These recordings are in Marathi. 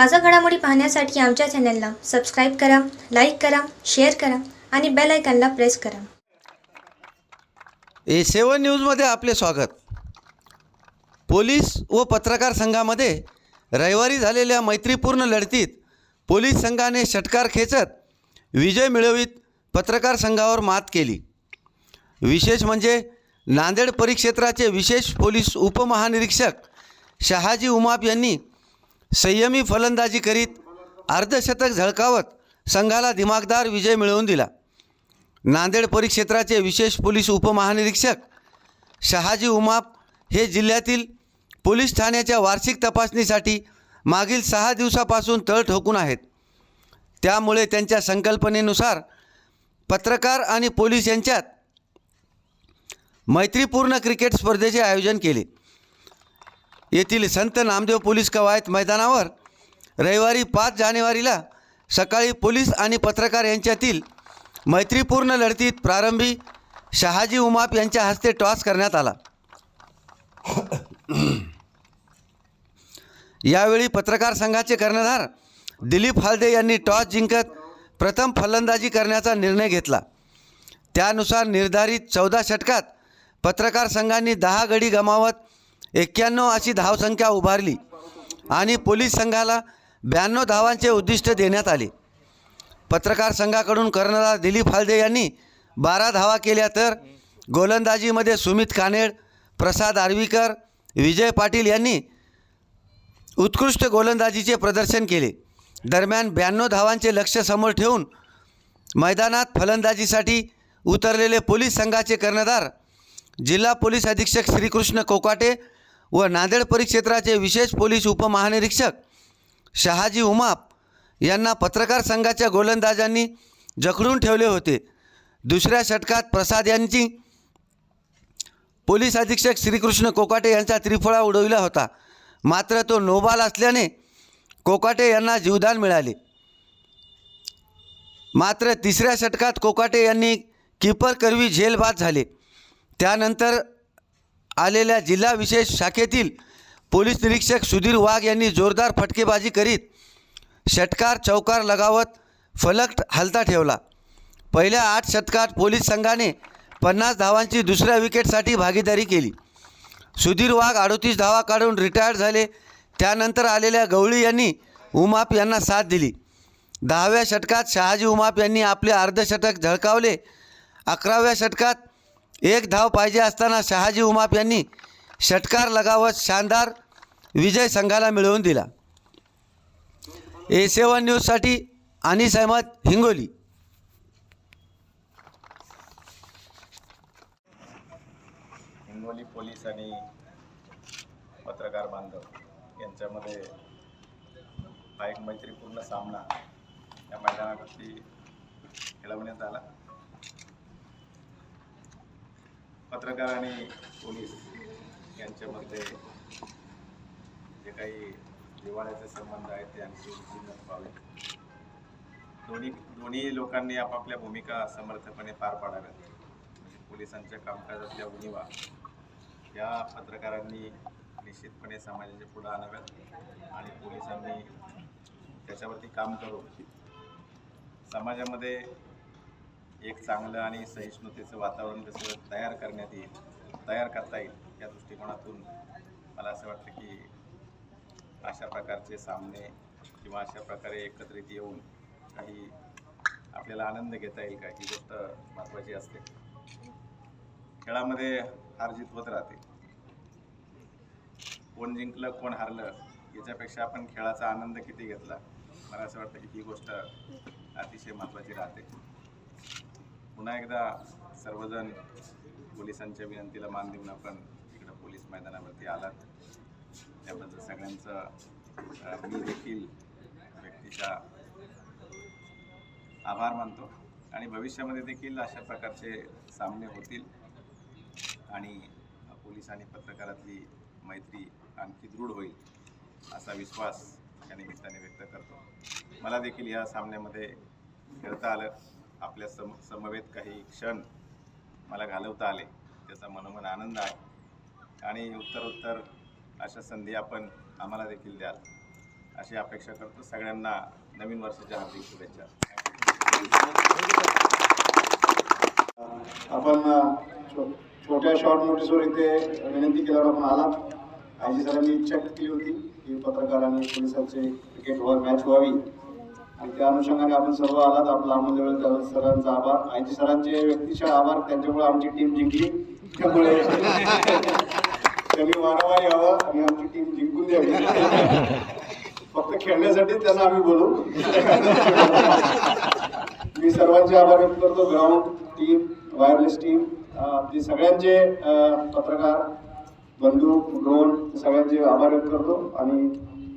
ताजा घडामोडी पाहण्यासाठी आमच्या चॅनलला सबस्क्राईब करा लाईक करा शेअर करा आणि बेल आयकॉनला प्रेस करा. ए सेवन न्यूजमध्ये आपले स्वागत. पोलीस व पत्रकार संघामध्ये रविवारी झालेल्या मैत्रीपूर्ण लढतीत पोलीस संघाने षटकार खेचत विजय मिळवित पत्रकार संघावर मात केली. विशेष म्हणजे नांदेड परिक्षेत्राचे विशेष पोलीस उपमहानिरीक्षक शहाजी उमाप यांनी संयमी फलंदाजी करीत अर्धशतक झळकावत संघाला दिमागदार विजय मिळवून दिला. नांदेड परिक्षेत्राचे विशेष पोलीस उपमहानिरीक्षक शहाजी उमाप हे जिल्ह्यातील पोलीस ठाण्याच्या वार्षिक तपासणीसाठी मागील सहा दिवसापासून तळ ठोकून आहेत. त्यामुळे त्यांच्या संकल्पनेनुसार पत्रकार आणि पोलीस यांच्यात मैत्रीपूर्ण क्रिकेट स्पर्धेचे आयोजन केले. येथील संत नामदेव पोलीस कवायत मैदानावर रविवारी पाच जानेवारीला सकाळी पोलीस आणि पत्रकार यांच्यातील मैत्रीपूर्ण लढतीत प्रारंभी शहाजी उमाप यांच्या हस्ते टॉस करण्यात आला. यावेळी पत्रकार संघाचे कर्णधार दिलीप हालदे यांनी टॉस जिंकत प्रथम फलंदाजी करण्याचा निर्णय घेतला. त्यानुसार निर्धारित चौदा षटकात पत्रकार संघांनी दहा गडी गमावत एक्क्याण्णव अशी धावसंख्या उभारली आणि पोलीस संघाला ब्याण्णव धावांचे उद्दिष्ट देण्यात आले. पत्रकार संघाकडून कर्णधार दिलीप हालदे यांनी बारा धावा केल्या तर गोलंदाजीमध्ये सुमित कानेड प्रसाद आर्वीकर विजय पाटील यांनी उत्कृष्ट गोलंदाजीचे प्रदर्शन केले. दरम्यान ब्याण्णव धावांचे लक्ष समोर ठेवून मैदानात फलंदाजीसाठी उतरलेले पोलीस संघाचे कर्णधार जिल्हा पोलीस अधीक्षक श्रीकृष्ण कोकाटे व नांदेड परिक्षेत्राचे विशेष पोलीस उपमहानिरीक्षक शहाजी उमाप यांना पत्रकार संघाच्या गोलंदाजांनी जखडून ठेवले होते. दुसऱ्या षटकात प्रसाद यांची पोलीस अधीक्षक श्रीकृष्ण कोकाटे यांचा त्रिफळा उडविला होता. मात्र तो नोबाल असल्याने कोकाटे यांना जीवदान मिळाले. मात्र तिसऱ्या षटकात कोकाटे यांनी किपर करवी झेलबाद झाले. त्यानंतर आलेल्या जिल्हा विशेष शाखेतील पोलीस निरीक्षक सुधीर वाघ यांनी जोरदार फटकेबाजी करीत षटकार चौकार लगावत फलक हलता ठेवला. पहिल्या आठ षटकात पोलीस संघाने पन्नास धावांची दुसऱ्या विकेटसाठी भागीदारी केली. सुधीर वाघ अडोतीस धावा काढून रिटायर्ड झाले. त्यानंतर आलेल्या गवळी यांनी उमाप यांना साथ दिली. दहाव्या षटकात शहाजी उमाप यांनी आपले अर्धशतक झळकावले. अकराव्या षटकात एक धाव पाहिजे असताना शहाजी उमाप यांनी षटकार लगावत शानदार विजय संघाला मिळवून दिला. ए सेवन न्यूजसाठी अनिस अहमद हिंगोली. हिंगोली पोलीस आणि पत्रकार बांधव यांच्यामध्ये हा एक मैत्रीपूर्ण सामना या मैदानावरती खेळवण्यात आला. पत्रकार आणि पोलीस यांच्यामध्ये जे काही जिव्हाळ्याचे संबंध आहेत ते आणखी उन्नत व्हावे दोन्ही दोन्ही लोकांनी आपापल्या भूमिका समर्थपणे पार पाडाव्यात. म्हणजे पोलिसांच्या कामकाजातल्या उणीवा या पत्रकारांनी निश्चितपणे समाजाच्या पुढे आणाव्यात आणि पोलिसांनी त्याच्यावरती काम करून समाजामध्ये एक चांगलं आणि सहिष्णुतेचं वातावरण कसं तयार करण्यात येईल तयार करता येईल या दृष्टिकोनातून मला असं वाटतं की अशा प्रकारचे सामने किंवा अशा प्रकारे एकत्रित येऊन काही आपल्याला आनंद घेता येईल का? ही गोष्ट महत्त्वाची असते. खेळामध्ये हार जीत होत राहते. कोण जिंकलं कोण हारलं याच्यापेक्षा आपण खेळाचा आनंद किती घेतला? मला असं वाटतं की ही गोष्ट अतिशय महत्त्वाची राहते. पुन्हा एकदा सर्वजण पोलिसांच्या विनंतीला मान देऊन आपण इकडं पोलीस मैदानावरती आलात. त्याबद्दल सगळ्यांचं मी देखील व्यक्तीच्या आभार मानतो आणि भविष्यामध्ये देखील अशा प्रकारचे सामने होतील आणि पोलीस आणि पत्रकारातली मैत्री आणखी दृढ होईल असा विश्वास या निमित्ताने व्यक्त करतो. मला देखील या सामन्यामध्ये खेळता आलं. आपल्या सम समवेत काही क्षण मला घालवता आले त्याचा मनोमन आनंद आहे. आणि उत्तर उत्तर अशा संधी आपण आम्हाला देखील द्याल. अशी अपेक्षा करतो सगळ्यांना नवीन वर्षाच्या हार्दिक शुभेच्छा. आपण छो- छोट्या शॉर्ट नोटीसवर इथे विनंती केल्यावर आपण आलात. आयजी सरांनी इच्छा केली होती की पत्रकार आणि पोलिसांचे क्रिकेट मॅच व्हावी. आणि त्या अनुषंगाने आपण सर्व आलात. आपला अमूल्य सरांचा आभार. आय सरांचे व्यक्तिशः आभार. त्यांच्यामुळे आमची टीम जिंकली. त्यामुळे त्यांनी वारंवार यावं आणि आमची टीम जिंकून द्यावी. फक्त खेळण्यासाठीच त्यांना आम्ही बोलू. मी सर्वांचे आभार व्यक्त करतो. ग्राउंड टीम वायरलेस टीम आपले सगळ्यांचे पत्रकार बंधू ड्रोन सगळ्यांचे आभार व्यक्त करतो. आणि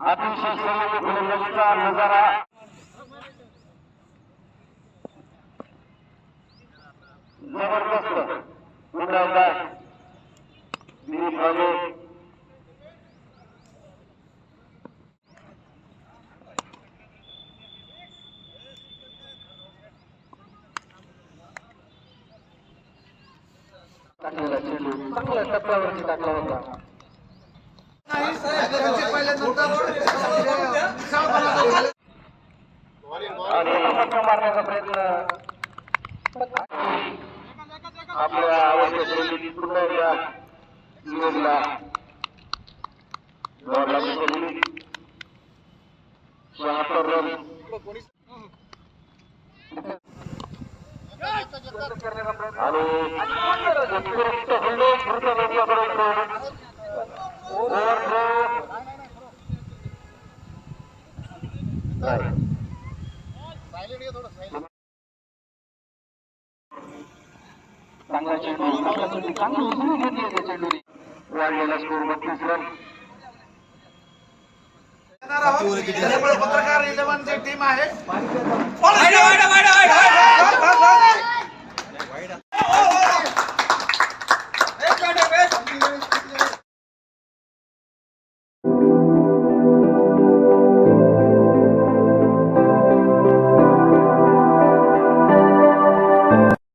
अतिशय संयमी फलंदाजीचा नजारा जबरदस्त उडायचा दिलीप राजे टाकलेला चेंडू चांगल्या टप्प्यावरती टाकला होता. मारण्याचा प्रयत्न आपल्या आवडत्या पुन्हा एकदा युवकला दौड लागू केली शहात्तर रन आणि उत्कृष्ट हल्ले द्रुत वेगाकडे चांगला चेंडू चांगला चेंडू चांगली उचलून घेतली त्या चेंडूने वाढलेला स्कोर बत्तीस रन पत्रकार इलेव्हन ची टीम आहे